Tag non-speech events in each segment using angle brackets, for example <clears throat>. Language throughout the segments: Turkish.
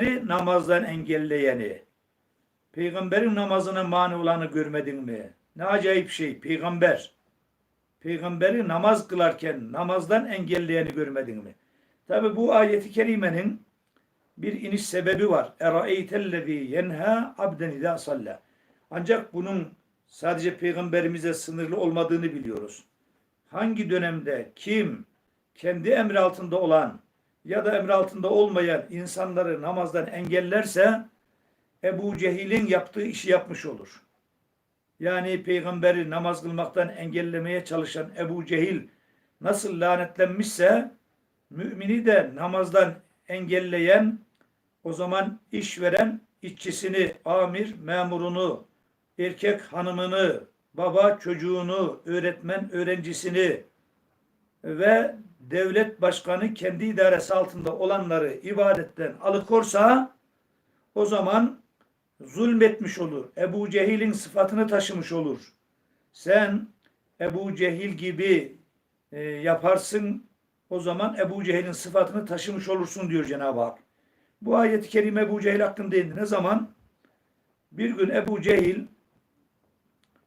namazdan engelleyeni, peygamberin namazına mani olanı görmedin mi? Ne acayip şey, peygamber. Peygamberi namaz kılarken namazdan engelleyeni görmedin mi? Tabi bu ayeti kerimenin bir iniş sebebi var. Eraeytellezî yenha abden idâ salla. Ancak bunun sadece peygamberimize sınırlı olmadığını biliyoruz. Hangi dönemde kim kendi emri altında olan ya da emri altında olmayan insanları namazdan engellerse Ebu Cehil'in yaptığı işi yapmış olur. Yani peygamberi namaz kılmaktan engellemeye çalışan Ebu Cehil nasıl lanetlenmişse mümini de namazdan engelleyen o zaman işveren işçisini, amir memurunu, erkek hanımını, baba çocuğunu, öğretmen öğrencisini ve devlet başkanı kendi idaresi altında olanları ibadetten alıkorsa o zaman zulmetmiş olur. Ebu Cehil'in sıfatını taşımış olur. Sen Ebu Cehil gibi e, yaparsın o zaman Ebu Cehil'in sıfatını taşımış olursun diyor Cenab-ı Hak. Bu ayet-i kerime Ebu Cehil hakkında indi. Ne zaman? Bir gün Ebu Cehil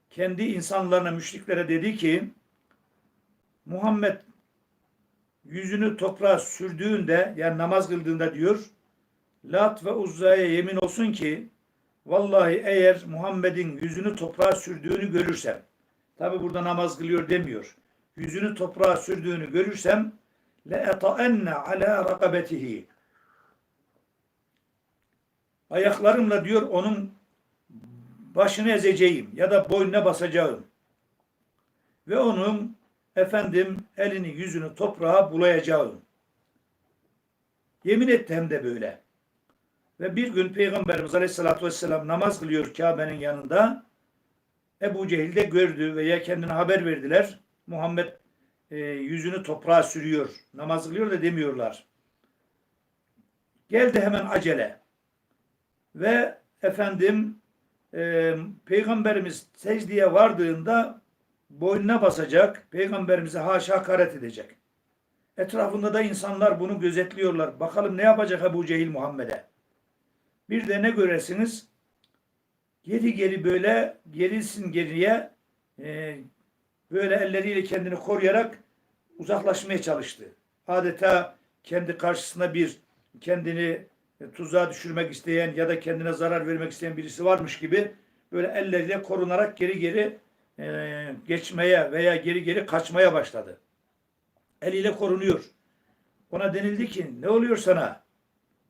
kendi insanlarına, müşriklere dedi ki Muhammed yüzünü toprağa sürdüğünde yani namaz kıldığında diyor Lat ve Uzza'ya yemin olsun ki vallahi eğer Muhammed'in yüzünü toprağa sürdüğünü görürsem tabi burada namaz kılıyor demiyor. Yüzünü toprağa sürdüğünü görürsem le eta'enne ala rakabetihi ayaklarımla diyor onun başını ezeceğim ya da boynuna basacağım. Ve onun efendim elini yüzünü toprağa bulayacağım. Yemin etti hem de böyle. Ve bir gün Peygamberimiz Aleyhisselatü Vesselam namaz kılıyor Kabe'nin yanında. Ebu Cehil de gördü veya kendine haber verdiler. Muhammed e, yüzünü toprağa sürüyor. Namaz kılıyor da demiyorlar. Geldi hemen acele. Ve efendim e, Peygamberimiz secdeye vardığında boynuna basacak. Peygamberimize haşa hakaret edecek. Etrafında da insanlar bunu gözetliyorlar. Bakalım ne yapacak Ebu Cehil Muhammed'e. Bir de ne göresiniz? Geri geri böyle gerisin geriye e, böyle elleriyle kendini koruyarak uzaklaşmaya çalıştı. Adeta kendi karşısında bir kendini tuzağa düşürmek isteyen ya da kendine zarar vermek isteyen birisi varmış gibi böyle elleriyle korunarak geri geri e, geçmeye veya geri geri kaçmaya başladı. Eliyle korunuyor. Ona denildi ki ne oluyor sana?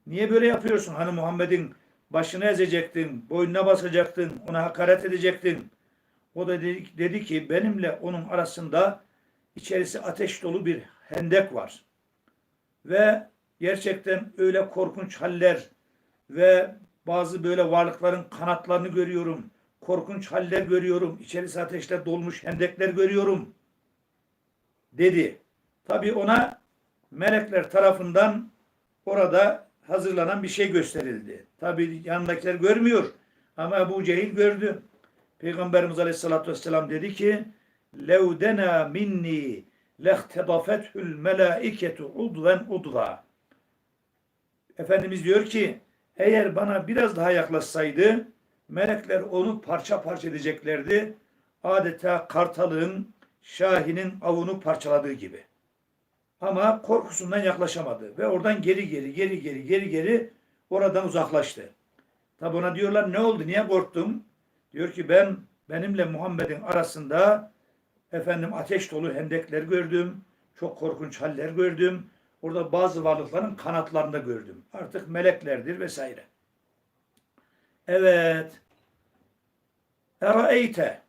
Niye böyle yapıyorsun? Hani Muhammed'in başını ezecektin, boynuna basacaktın, ona hakaret edecektin. O da dedi, dedi ki benimle onun arasında içerisi ateş dolu bir hendek var. Ve gerçekten öyle korkunç haller ve bazı böyle varlıkların kanatlarını görüyorum korkunç haller görüyorum. İçerisi ateşle dolmuş hendekler görüyorum. Dedi. Tabi ona melekler tarafından orada hazırlanan bir şey gösterildi. Tabi yanındakiler görmüyor ama Ebu Cehil gördü. Peygamberimiz Aleyhisselatü Vesselam dedi ki levdena minni lehtedafethül melaiketu udven udva Efendimiz diyor ki eğer bana biraz daha yaklaşsaydı melekler onu parça parça edeceklerdi. Adeta kartalın, şahinin avunu parçaladığı gibi. Ama korkusundan yaklaşamadı ve oradan geri geri geri geri geri geri oradan uzaklaştı. Tabi ona diyorlar ne oldu niye korktun? Diyor ki ben benimle Muhammed'in arasında efendim ateş dolu hendekler gördüm. Çok korkunç haller gördüm. Orada bazı varlıkların kanatlarında gördüm. Artık meleklerdir vesaire. Evet. Eraeyte.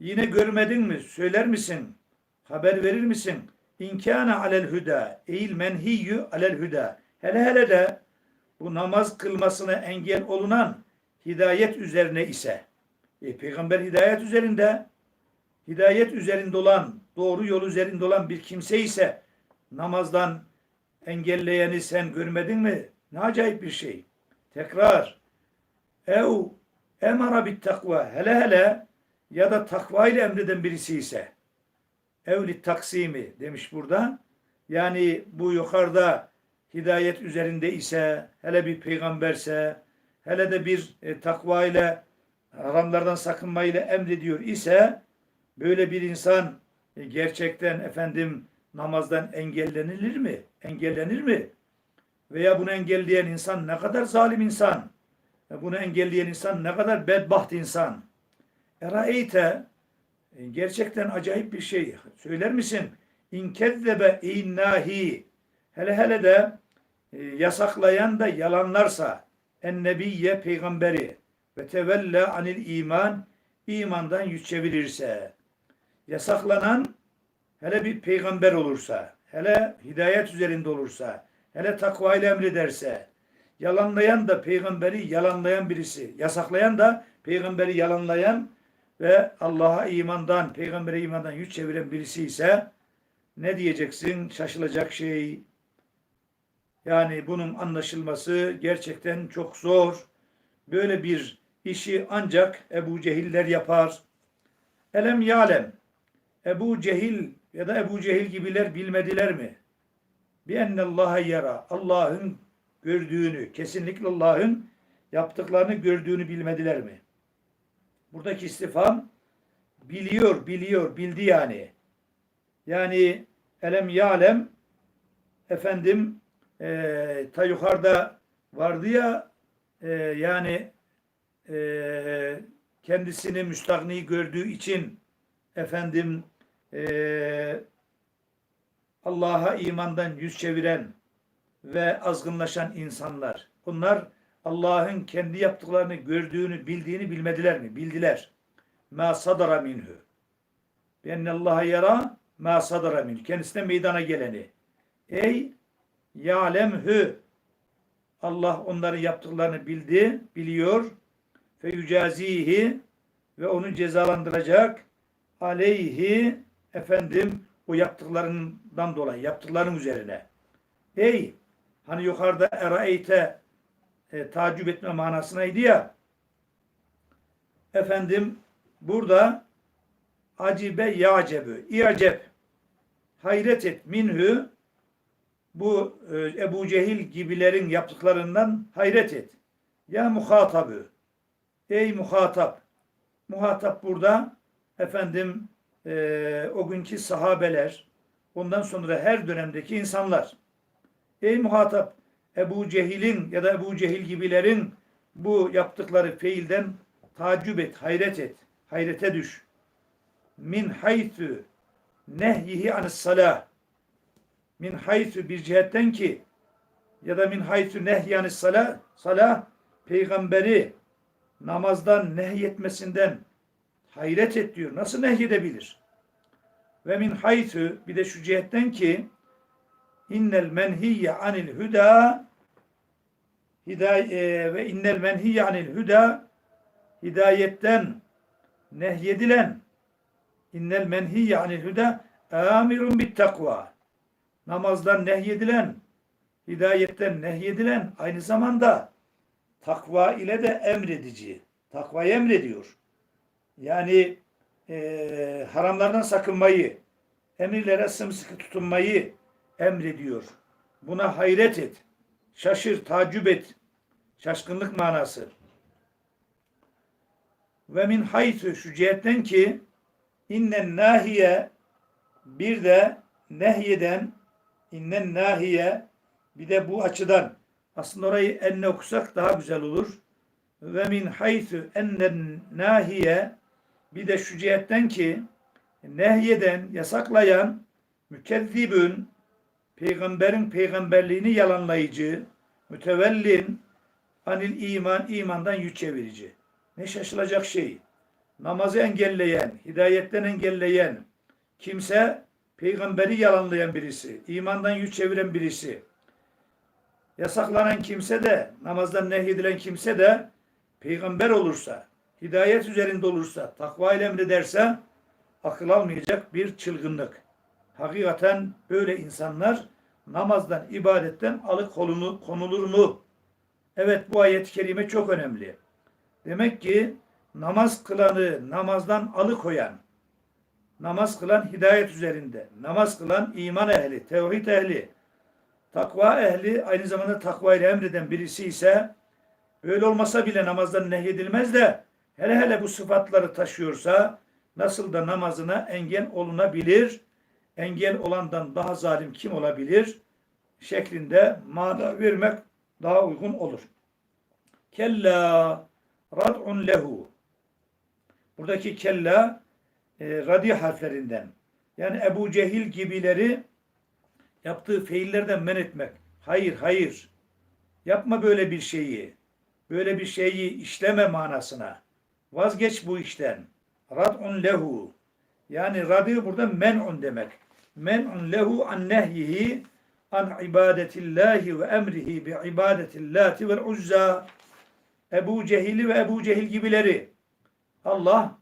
Yine görmedin mi? Söyler misin? Haber verir misin? İnkâne alel hüda. Eğil menhiyyü alel hüda. Hele hele de bu namaz kılmasına engel olunan hidayet üzerine ise e, peygamber hidayet üzerinde hidayet üzerinde olan doğru yol üzerinde olan bir kimse ise namazdan engelleyeni sen görmedin mi? Ne acayip bir şey. Tekrar. Ev emara bit takva. Hele hele ya da takva ile emreden birisi ise evli taksimi demiş burada. Yani bu yukarıda hidayet üzerinde ise, hele bir peygamberse, hele de bir e, takva ile haramlardan sakınma ile emrediyor ise böyle bir insan e, gerçekten efendim namazdan engellenilir mi? Engellenir mi? Veya bunu engelleyen insan ne kadar zalim insan? E, Bunu engelleyen insan ne kadar bedbaht insan? Eraeyte e, gerçekten acayip bir şey. Söyler misin? İnkezzebe innahi hele hele de e, yasaklayan da yalanlarsa en nebiyye peygamberi ve tevelle anil iman imandan yüz çevirirse yasaklanan hele bir peygamber olursa hele hidayet üzerinde olursa hele takva ile emrederse yalanlayan da peygamberi yalanlayan birisi yasaklayan da peygamberi yalanlayan ve Allah'a imandan peygambere imandan yüz çeviren birisi ise ne diyeceksin şaşılacak şey yani bunun anlaşılması gerçekten çok zor. Böyle bir işi ancak Ebu Cehiller yapar. Elem yalem. Ebu Cehil ya da Ebu Cehil gibiler bilmediler mi? Bi ennallaha yara. Allah'ın gördüğünü, kesinlikle Allah'ın yaptıklarını gördüğünü bilmediler mi? Buradaki istifam biliyor, biliyor, bildi yani. Yani elem yalem efendim e, ta yukarıda vardı ya e, yani e, kendisini müstahni gördüğü için efendim e, Allah'a imandan yüz çeviren ve azgınlaşan insanlar. Bunlar Allah'ın kendi yaptıklarını gördüğünü, bildiğini bilmediler mi? Bildiler. Ma sadara minhu. Benne Allah'a yara ma sadara minhu. Kendisine meydana geleni. Ey ya'lemhü. Allah onların yaptıklarını bildi, biliyor. Fe yücazihi ve onu cezalandıracak. Aleyhi efendim o yaptıklarından dolayı, yaptıkların üzerine. Ey hani yukarıda eraeyte e, tacip etme manasınaydı ya. Efendim burada acibe yacebü, iacep hayret et minhü bu e, Ebu Cehil gibilerin yaptıklarından hayret et. Ya muhatabı. Ey muhatap. Muhatap burada efendim e, o günkü sahabeler ondan sonra her dönemdeki insanlar. Ey muhatap Ebu Cehil'in ya da Ebu Cehil gibilerin bu yaptıkları fiilden tacip et, hayret et, hayrete düş. Min haythu nehyihi anis salah. Min haythu bir cihetten ki ya da min haythu nehyi salah, salah peygamberi namazdan nehyetmesinden hayret et diyor. Nasıl nehyedebilir? Ve min haythu bir de şu cihetten ki innel menhiyye anil huda. Hiday e, ve innel menhiyye anil huda. Hidayetten nehyedilen. İnnel menhiyye anil huda. Amirun bit takva. Namazdan nehyedilen hidayetten nehyedilen aynı zamanda takva ile de emredici. Takvayı emrediyor. Yani e, haramlardan sakınmayı, emirlere sımsıkı tutunmayı emrediyor. Buna hayret et. Şaşır, tacip et. Şaşkınlık manası. Ve min haythu şu cihetten ki innen nahiye bir de nehyeden innen nahiye bir de bu açıdan aslında orayı enne okusak daha güzel olur. Ve min haythu ennen nahiye bir de şu cihetten ki nehyeden, yasaklayan mükezzibün peygamberin peygamberliğini yalanlayıcı, mütevellin anil iman, imandan yüz çevirici. Ne şaşılacak şey. Namazı engelleyen, hidayetten engelleyen kimse peygamberi yalanlayan birisi, imandan yüz çeviren birisi. Yasaklanan kimse de, namazdan nehyedilen kimse de peygamber olursa, hidayet üzerinde olursa, takva ile emrederse akıl almayacak bir çılgınlık. Hakikaten böyle insanlar namazdan, ibadetten alıkonulur konulur mu? Evet bu ayet-i kerime çok önemli. Demek ki namaz kılanı namazdan alıkoyan, namaz kılan hidayet üzerinde, namaz kılan iman ehli, tevhid ehli, takva ehli aynı zamanda takva ile emreden birisi ise böyle olmasa bile namazdan nehyedilmez de hele hele bu sıfatları taşıyorsa nasıl da namazına engel olunabilir? Engel olandan daha zalim kim olabilir? şeklinde mana vermek daha uygun olur. Kella rad'un lehu. Buradaki kella e, radi harflerinden. Yani Ebu Cehil gibileri yaptığı fiillerden men etmek. Hayır, hayır. Yapma böyle bir şeyi. Böyle bir şeyi işleme manasına. Vazgeç bu işten. Rad'un lehu. Yani radi burada men'un demek. Men'un lehu an nehyihi an ibadetillahi ve emrihi bi ibadetillati vel uzza. Ebu Cehil'i ve Ebu Cehil gibileri Allah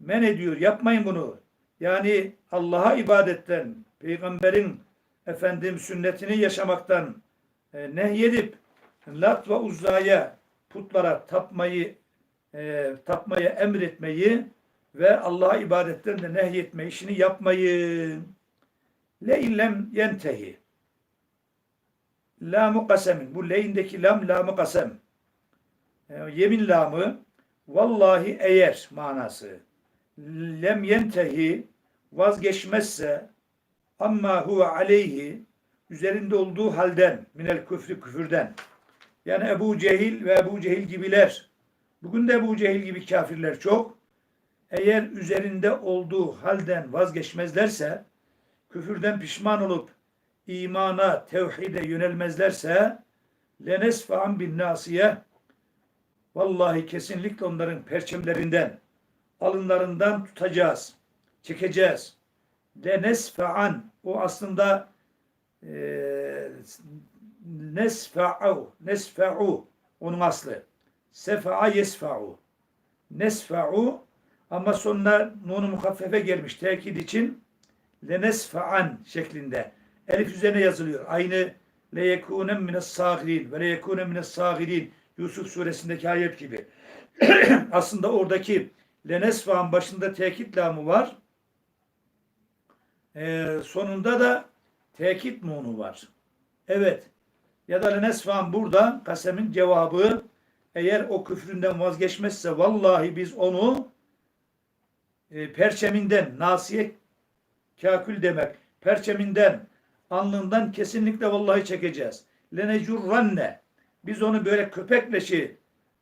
men ediyor. Yapmayın bunu. Yani Allah'a ibadetten, peygamberin efendim sünnetini yaşamaktan e, nehyedip Lat ve Uzza'ya putlara tapmayı e, tapmaya emretmeyi ve Allah'a ibadetten de nehyetme işini yapmayın. Le illem yentehi. Lamu kasemin. Bu leyindeki lam lamu kasem. E, yemin lamı vallahi eğer manası. Lem yentehi vazgeçmezse amma huve aleyhi üzerinde olduğu halden minel küfrü küfürden yani Ebu Cehil ve Ebu Cehil gibiler bugün de Ebu Cehil gibi kafirler çok eğer üzerinde olduğu halden vazgeçmezlerse küfürden pişman olup imana, tevhide yönelmezlerse lenesfa'an bin nasiye vallahi kesinlikle onların perçemlerinden alınlarından tutacağız, çekeceğiz. Lenesfa'an o aslında e, nesfa'u nesfa'u onun aslı. Sefa'a yesfa'u. Nesfa'u ama sonuna nunu muhaffefe gelmiş tekit için lenesfa'an şeklinde. Elif üzerine yazılıyor. Aynı le yekunem mines sagirin ve le yekunem mines sagirin Yusuf suresindeki ayet gibi. <clears throat> Aslında oradaki lenesfa'ın başında tekit lamı var. Ee, sonunda da tekit nunu var. Evet. Ya da lenesfa'ın burada kasemin cevabı eğer o küfründen vazgeçmezse vallahi biz onu e, perçeminden nasiye kakül demek perçeminden alnından kesinlikle vallahi çekeceğiz. Lenecurranne biz onu böyle köpekleşi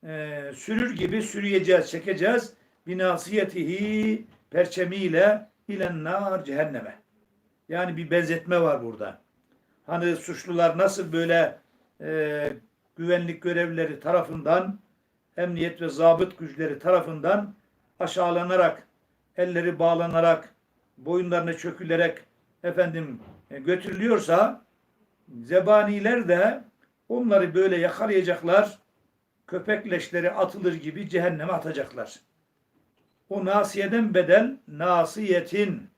e, sürür gibi sürüyeceğiz, çekeceğiz. Binasiyetihi perçemiyle ilen nar cehenneme. Yani bir benzetme var burada. Hani suçlular nasıl böyle e, güvenlik görevlileri tarafından, emniyet ve zabıt güçleri tarafından aşağılanarak, elleri bağlanarak, boyunlarına çökülerek efendim e, götürülüyorsa zebaniler de onları böyle yakalayacaklar, köpek leşleri atılır gibi cehenneme atacaklar. O nasiyeden bedel, nasiyetin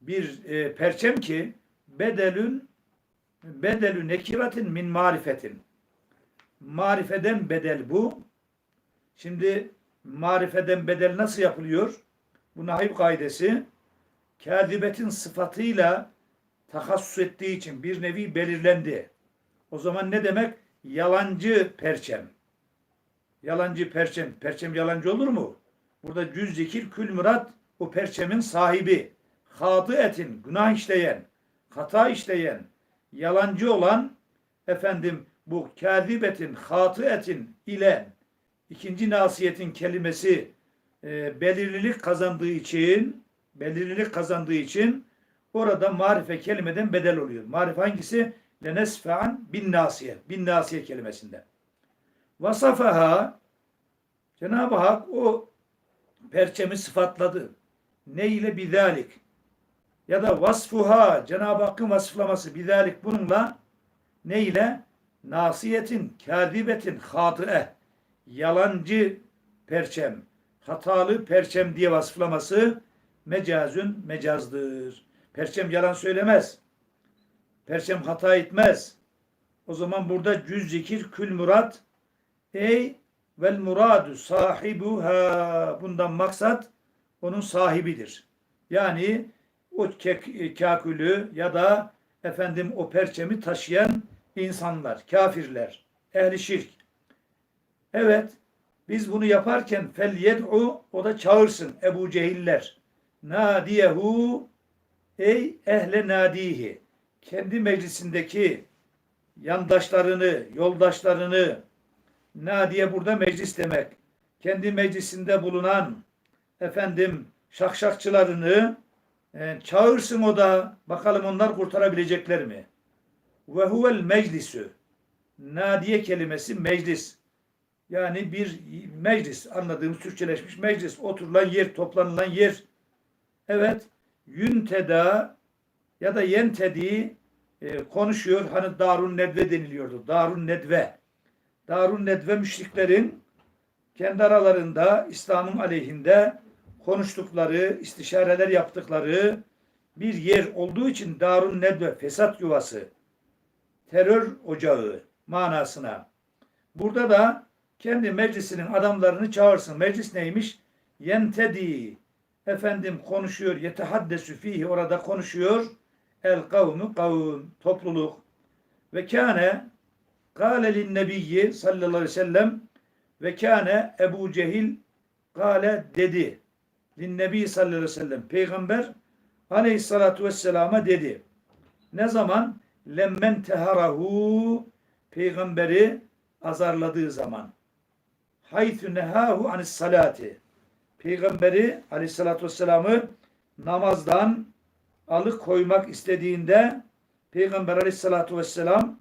bir e, perçem ki bedelün bedelü nekiratin min marifetin. Marifeden bedel bu. Şimdi marifeden bedel nasıl yapılıyor? Bu nahib kaidesi kâdibetin sıfatıyla tahassus ettiği için bir nevi belirlendi. O zaman ne demek? Yalancı perçem. Yalancı perçem. Perçem yalancı olur mu? Burada cüz zikir kül murat o perçemin sahibi. Hadı etin, günah işleyen, hata işleyen, yalancı olan efendim bu kâdibetin, hatı etin ile ikinci nasiyetin kelimesi e, belirlilik kazandığı için belirlilik kazandığı için orada marife kelimeden bedel oluyor. Marife hangisi? Lenesfe'an bin nasiye. Bin nasiye kelimesinde. Vasafaha Cenab-ı Hak o perçemi sıfatladı. Ne ile bidalik ya da vasfuha Cenab-ı Hakk'ın vasıflaması bidalik bununla ne ile nasiyetin, kâdibetin, hatıe yalancı perçem, hatalı perçem diye vasıflaması mecazün mecazdır. Perçem yalan söylemez. Perçem hata etmez. O zaman burada cüz zikir kül murat ey vel muradu sahibuha bundan maksat onun sahibidir. Yani o kakülü ya da efendim o perçemi taşıyan insanlar, kafirler, ehli şirk. Evet, biz bunu yaparken fel yed'u o da çağırsın Ebu Cehiller. Nadiyehu ey ehle nadihi. Kendi meclisindeki yandaşlarını, yoldaşlarını nadiye burada meclis demek. Kendi meclisinde bulunan efendim şakşakçılarını e, çağırsın o da bakalım onlar kurtarabilecekler mi? Ve huvel meclisü. Nadiye kelimesi meclis. Yani bir meclis anladığımız Türkçeleşmiş meclis oturulan yer toplanılan yer. Evet yünteda ya da yentedi e, konuşuyor. Hani Darun Nedve deniliyordu. Darun Nedve. Darun Nedve müşriklerin kendi aralarında İslam'ın aleyhinde konuştukları, istişareler yaptıkları bir yer olduğu için Darun Nedve fesat yuvası, terör ocağı manasına. Burada da kendi meclisinin adamlarını çağırsın. Meclis neymiş? Yentedi. Efendim konuşuyor. Yetehaddesu fihi orada konuşuyor. El kavmu kavm. Topluluk. Ve kâne kâle lin nebiyyi sallallahu aleyhi ve sellem ve kâne Ebu Cehil kâle dedi. Lin nebi sallallahu aleyhi ve sellem. Peygamber aleyhissalatu vesselama dedi. Ne zaman? Lemmen teharahu peygamberi azarladığı zaman. Haythu nehahu anis salati. Peygamberi aleyhissalatü vesselam'ı namazdan alıkoymak istediğinde Peygamber aleyhissalatü vesselam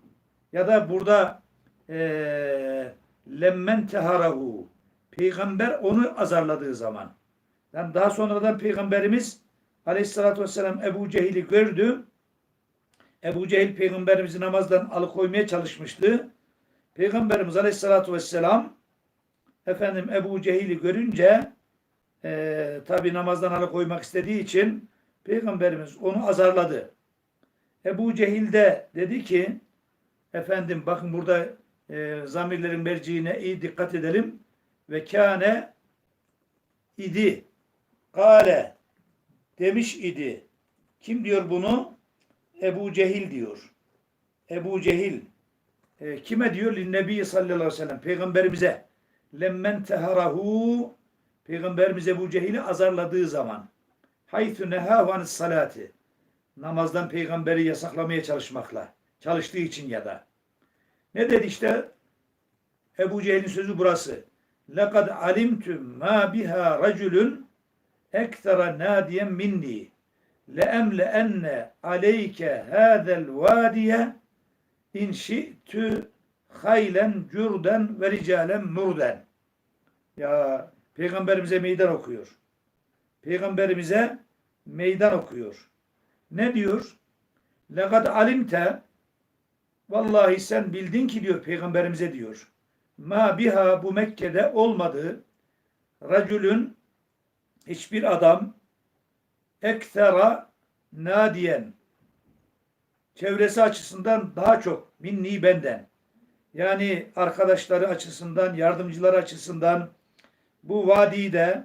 ya da burada e, lemmen teharahu Peygamber onu azarladığı zaman yani daha sonradan Peygamberimiz aleyhissalatü vesselam Ebu Cehil'i gördü. Ebu Cehil Peygamberimizi namazdan alıkoymaya çalışmıştı. Peygamberimiz aleyhissalatü vesselam efendim Ebu Cehil'i görünce e, tabi namazdan alıkoymak istediği için Peygamberimiz onu azarladı. Ebu Cehil de dedi ki efendim bakın burada e, zamirlerin merciğine iyi dikkat edelim. Ve kâne idi. Kale demiş idi. Kim diyor bunu? Ebu Cehil diyor. Ebu Cehil e, kime diyor? Linnebi sallallahu aleyhi ve sellem. Peygamberimize. Lemmen teharahu Peygamberimiz Ebu Cehil'i azarladığı zaman haythu nehahu anis salati namazdan peygamberi yasaklamaya çalışmakla çalıştığı için ya da. Ne dedi işte? Ebu Cehil'in sözü burası. Lekad alimtum ma biha raculun ekthara nadiyen minni. Leemle enne aleyke hâzel vâdiye in şi'tü haylen cürden ve ricalen murden. Ya Peygamberimize meydan okuyor. Peygamberimize meydan okuyor. Ne diyor? Lekad alimte Vallahi sen bildin ki diyor peygamberimize diyor. Ma biha bu Mekke'de olmadı. Racülün hiçbir adam ekthera nadiyen çevresi açısından daha çok minni benden. Yani arkadaşları açısından, yardımcılar açısından bu vadide,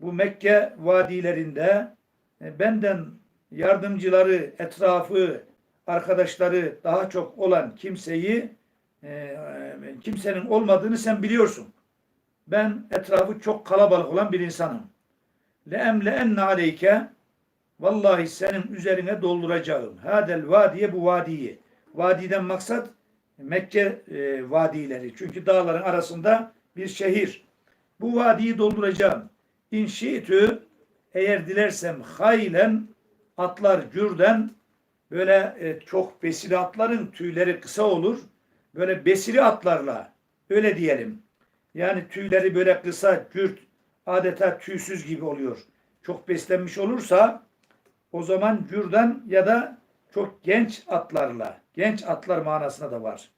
bu Mekke vadilerinde e, benden yardımcıları, etrafı, arkadaşları daha çok olan kimseyi e, kimsenin olmadığını sen biliyorsun. Ben etrafı çok kalabalık olan bir insanım. Le emle enne aleyke vallahi senin üzerine dolduracağım. Hadel vadiye bu vadiyi. Vadiden maksat Mekke e, vadileri. Çünkü dağların arasında bir şehir. Bu vadiyi dolduracağım. İnşiitü eğer dilersem haylen atlar cürden böyle e, çok besili atların tüyleri kısa olur. Böyle besili atlarla öyle diyelim. Yani tüyleri böyle kısa, cürt, adeta tüysüz gibi oluyor. Çok beslenmiş olursa o zaman cürden ya da çok genç atlarla, genç atlar manasına da var.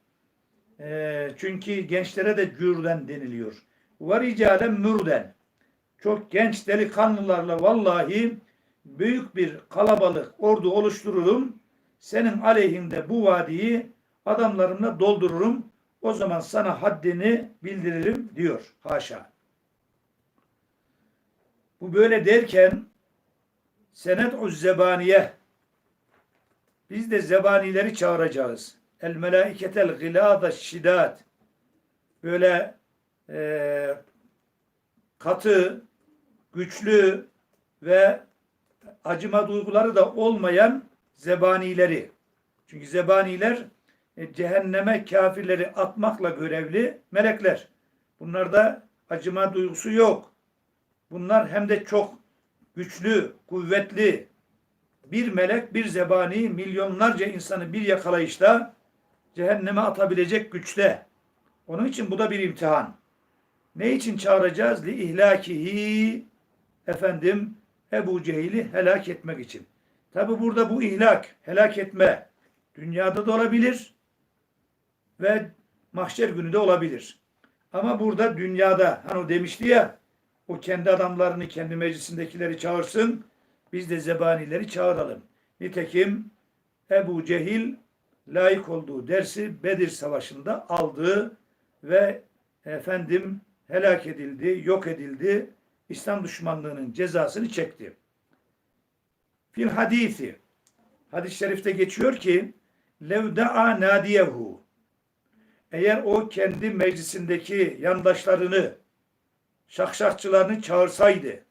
E, çünkü gençlere de cürden deniliyor ve ricalen mürden. Çok genç delikanlılarla vallahi büyük bir kalabalık ordu oluştururum. Senin aleyhinde bu vadiyi adamlarımla doldururum. O zaman sana haddini bildiririm diyor. Haşa. Bu böyle derken senet o zebaniye Biz de zebanileri çağıracağız. El melaiketel gılâda şidat. Böyle e, katı, güçlü ve acıma duyguları da olmayan zebanileri. Çünkü zebaniler e, cehenneme kafirleri atmakla görevli melekler. Bunlarda acıma duygusu yok. Bunlar hem de çok güçlü, kuvvetli. Bir melek, bir zebani milyonlarca insanı bir yakalayışta cehenneme atabilecek güçte. Onun için bu da bir imtihan. Ne için çağıracağız? Li ihlakihi efendim Ebu Cehil'i helak etmek için. Tabi burada bu ihlak, helak etme dünyada da olabilir ve mahşer günü de olabilir. Ama burada dünyada hani o demişti ya o kendi adamlarını kendi meclisindekileri çağırsın biz de zebanileri çağıralım. Nitekim Ebu Cehil layık olduğu dersi Bedir Savaşı'nda aldı ve efendim helak edildi, yok edildi. İslam düşmanlığının cezasını çekti. Fil hadisi hadis-i şerifte geçiyor ki levda'a nadiyehu eğer o kendi meclisindeki yandaşlarını şakşakçılarını çağırsaydı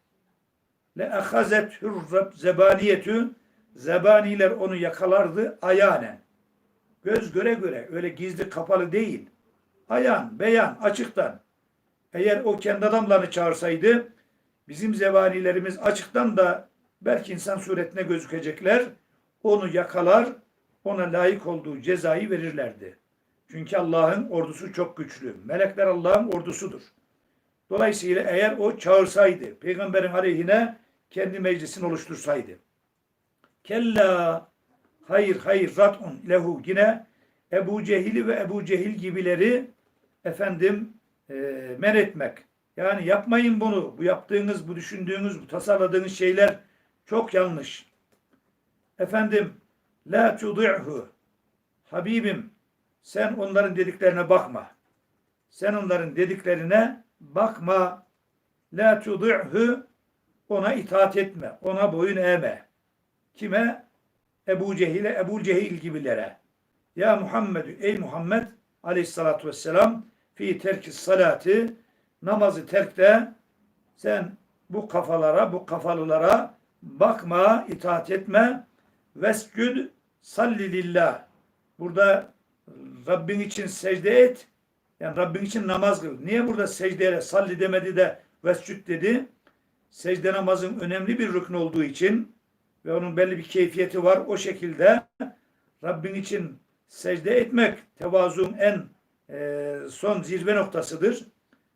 le ehazet hürreb zebaniyetü zebaniler onu yakalardı ayanen göz göre göre öyle gizli kapalı değil ayan beyan açıktan eğer o kendi adamlarını çağırsaydı bizim zebanilerimiz açıktan da belki insan suretine gözükecekler onu yakalar ona layık olduğu cezayı verirlerdi. Çünkü Allah'ın ordusu çok güçlü. Melekler Allah'ın ordusudur. Dolayısıyla eğer o çağırsaydı, peygamberin aleyhine kendi meclisini oluştursaydı. Kella hayır hayır rat'un lehu yine Ebu Cehil'i ve Ebu Cehil gibileri efendim e, men etmek. Yani yapmayın bunu. Bu yaptığınız, bu düşündüğünüz, bu tasarladığınız şeyler çok yanlış. Efendim la tudi'hu Habibim sen onların dediklerine bakma. Sen onların dediklerine bakma. La tudi'hu ona itaat etme. Ona boyun eğme. Kime? Ebu Cehil'e, Ebu Cehil gibilere. Ya Muhammed, ey Muhammed aleyhissalatu vesselam fi terki salati namazı terkte sen bu kafalara, bu kafalılara bakma, itaat etme. Vescud salli lillah. Burada Rabbin için secde et. Yani Rabbin için namaz kıl. Niye burada secdeye salli demedi de vescud dedi? Secde namazın önemli bir rükün olduğu için ve onun belli bir keyfiyeti var. O şekilde Rabbin için secde etmek tevazun en e, son zirve noktasıdır.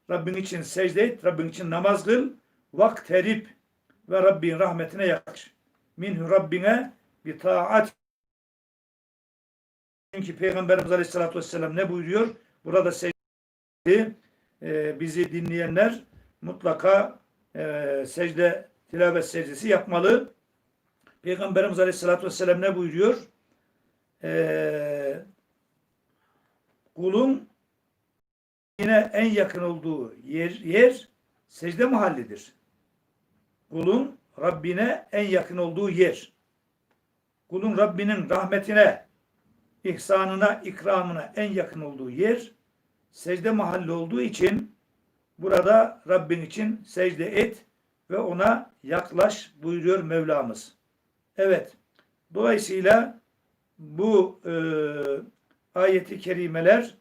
Rabbin için secde et, Rabbin için namaz kıl, vakt terip ve Rabbin rahmetine yaklaş. Minhu Rabbine bir taat. Çünkü Peygamberimiz Aleyhisselatü Vesselam ne buyuruyor? Burada secde e, bizi dinleyenler mutlaka e, secde, tilavet secdesi yapmalı. Peygamberimiz Aleyhisselatü Vesselam ne buyuruyor? E, kulun yine en yakın olduğu yer, yer secde mahallidir. Kulun Rabbine en yakın olduğu yer. Kulun Rabbinin rahmetine, ihsanına, ikramına en yakın olduğu yer secde mahalli olduğu için burada Rabbin için secde et ve ona yaklaş buyuruyor Mevlamız. Evet. Dolayısıyla bu e, ayeti kerimeler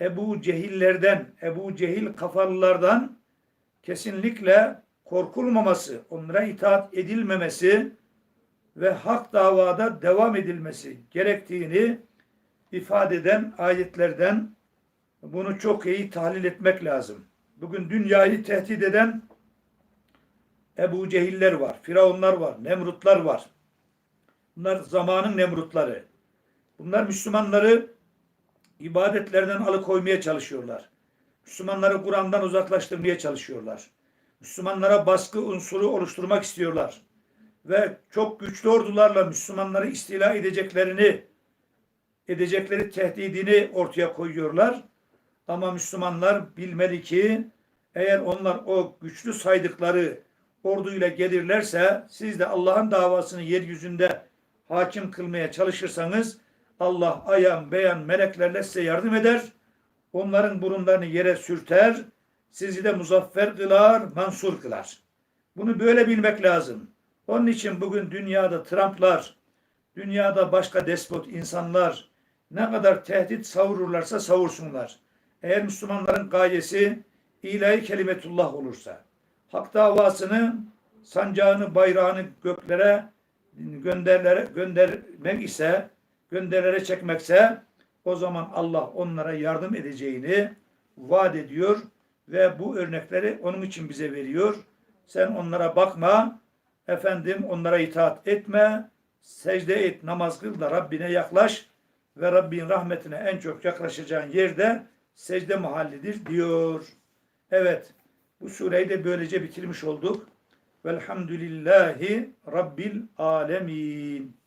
Ebu Cehillerden, Ebu Cehil kafalılardan kesinlikle korkulmaması, onlara itaat edilmemesi ve hak davada devam edilmesi gerektiğini ifade eden ayetlerden bunu çok iyi tahlil etmek lazım. Bugün dünyayı tehdit eden Ebu Cehiller var, Firavunlar var, Nemrutlar var. Bunlar zamanın Nemrutları. Bunlar Müslümanları ibadetlerden alıkoymaya çalışıyorlar. Müslümanları Kur'an'dan uzaklaştırmaya çalışıyorlar. Müslümanlara baskı unsuru oluşturmak istiyorlar. Ve çok güçlü ordularla Müslümanları istila edeceklerini, edecekleri tehdidini ortaya koyuyorlar. Ama Müslümanlar bilmeli ki eğer onlar o güçlü saydıkları orduyla gelirlerse siz de Allah'ın davasını yeryüzünde hakim kılmaya çalışırsanız Allah ayan beyan meleklerle size yardım eder. Onların burunlarını yere sürter. Sizi de muzaffer kılar, mansur kılar. Bunu böyle bilmek lazım. Onun için bugün dünyada Trump'lar, dünyada başka despot insanlar ne kadar tehdit savururlarsa savursunlar. Eğer Müslümanların gayesi ilahi kelimetullah olursa, hak davasını, sancağını, bayrağını göklere göndermek ise, gönderlere çekmekse o zaman Allah onlara yardım edeceğini vaat ediyor ve bu örnekleri onun için bize veriyor. Sen onlara bakma, efendim onlara itaat etme, secde et, namaz kıl da Rabbine yaklaş ve Rabbin rahmetine en çok yaklaşacağın yerde secde mahallidir diyor. Evet, bu sureyi de böylece bitirmiş olduk. Velhamdülillahi Rabbil alemin.